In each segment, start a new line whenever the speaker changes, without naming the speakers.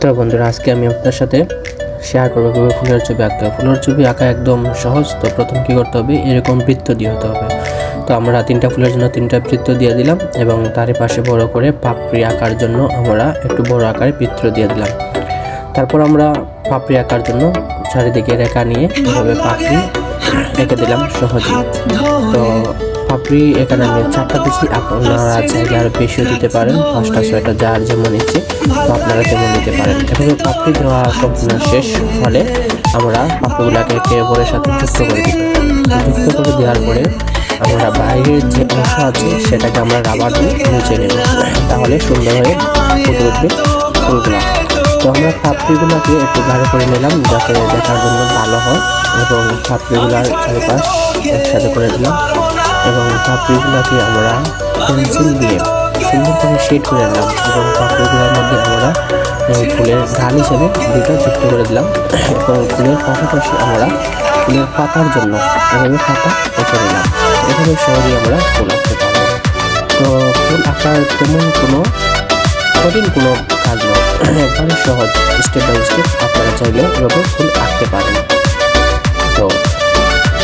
তো বন্ধুরা, আজকে আমি আপনার সাথে শেয়ার করব কীভাবে ফুলের ছবি হবে। ফুলের ছবি আঁকা একদম সহজ, তো প্রথম কী করতে হবে? এরকম বৃত্ত দিয়ে হতে হবে। তো আমরা তিনটা ফুলের জন্য তিনটা বৃত্ত দিয়ে দিলাম এবং তারই পাশে বড় করে পাপড়ি আঁকার জন্য আমরা একটু বড় আকারে বৃত্ত দিয়ে দিলাম। তারপর আমরা পাপড়ি আঁকার জন্য চারিদিকে রেখা নিয়ে এভাবে পাপড়ি এঁকে দিলাম সহজে। তো পাপড়ি এখানে আমি চারটা দিচ্ছি আপনারা চাইলে আরও বেশিও দিতে পারেন পাঁচটা ছয়টা যার যেমন ইচ্ছে তো আপনারা তেমন দিতে পারেন। এভাবে পাপড়ি দেওয়া সম্পূর্ণ শেষ হলে আমরা পাপড়িগুলোকে একে অপরের সাথে যুক্ত করে দিই যুক্ত করে দেওয়ার পরে আমরা বাইরের যে অংশ আছে সেটাকে আমরা রাবার দিয়ে মুছে নেব। তাহলে সুন্দর হয়ে ফুটে উঠবে ফুলগুলো। তো আমরা পাপড়িগুলোকে একটু গাঢ় করে নিলাম, যাতে দেখার জন্য ভালো হয়। এবং পাপড়িগুলার চারিপাশ একসাথে করে দিলাম। এবং পাপড়িগুলোকে আমরা পেন্সিল দিয়ে সুন্দর করে শেড করে নিলাম এবং পাপড়িগুলোর মধ্যে আমরা ফুলের ঢাল হিসেবে দুটো যুক্ত করে দিলাম। এবং ফুলের পাশাপাশি আমরা ফুলের পাতার জন্য এভাবে পাতা এঁকে নিলাম। এভাবে সহজেই আমরা ফুল আঁকতে পারব। তো ফুল আঁকার তেমন কোনো, কঠিন কোনো নয় একবারে সহজ। স্টেপ বাই স্টেপ আপনারা চাইলে এভাবে ফুল আঁকতে পারেন। তো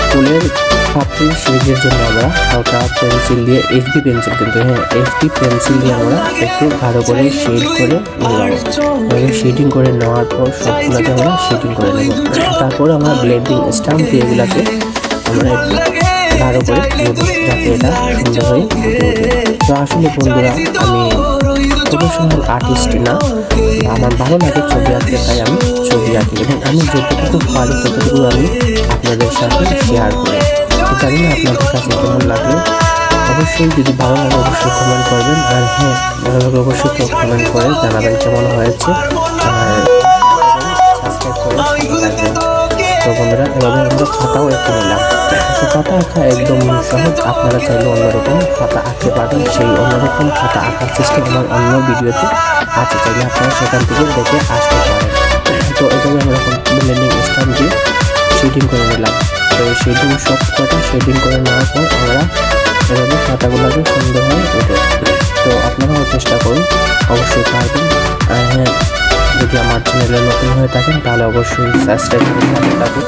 ফুলের পাপড়ি শেডের জন্য আমরা হালকা পেন্সিল দিয়ে এইচবি পেন্সিল কিন্তু হ্যাঁ এইচবি পেন্সিল দিয়ে আমরা একটু ভালো করে শেড করে নিলাম এভাবে শেডিং করে নেওয়ার পর সবগুলোকে আমরা শেডিং করে নেব। তারপর আমরা ব্লেন্ডিং স্টাম্প দিয়ে এগুলাকে আমরা একটু ভালো করে নেব। যাতে এটা সুন্দর হয়ে তো আসলে বন্ধুরা, আমি প্রফেশনাল আর্টিস্ট না। আমার ভালো লাগে ছবি আঁকতে, তাই আমি ছবি আঁকি এবং আমি যতটুকু পারি ততটুকু আমি আপনাদের সাথে শেয়ার করি। জানি না আপনাদের কাছে কেমন লাগল। অবশ্যই যদি ভালো লাগে অবশ্যই কমেন্ট করবেন। আর হ্যাঁ ভালো লাগে অবশ্যই কমেন্ট করে জানাবেন কেমন হয়েছে। আর সাবস্ক্রাইব করে বন্ধুরা, এভাবে আমরা খাতাও একটু নিলাম। তো খাতা আঁকা একদম সহজ। আপনারা চাইলে অন্যরকম খাতা আঁকতে পারেন। সেই অন্যরকম খাতা আঁকার সিস্টেম আমার অন্য ভিডিওতে আছে। চাইলে আপনারা সেখান থেকে দেখে আসতে পারেন। তো এভাবে আমরা ব্লেন্ডিং স্টাম্প দিয়ে শেডিং করে নিলাম। তো শেডিং সব কটা শেডিং করে নেওয়ার পর আমরা এভাবে খাতাগুলোকে সুন্দর হয়ে ওঠে তো আপনারাও চেষ্টা করুন। অবশ্যই পারবেন। হ্যাঁ যদি আমার চ্যানেলে নতুন হয়ে থাকেন, তাহলে অবশ্যই সাবস্ক্রাইব করে থাকুন।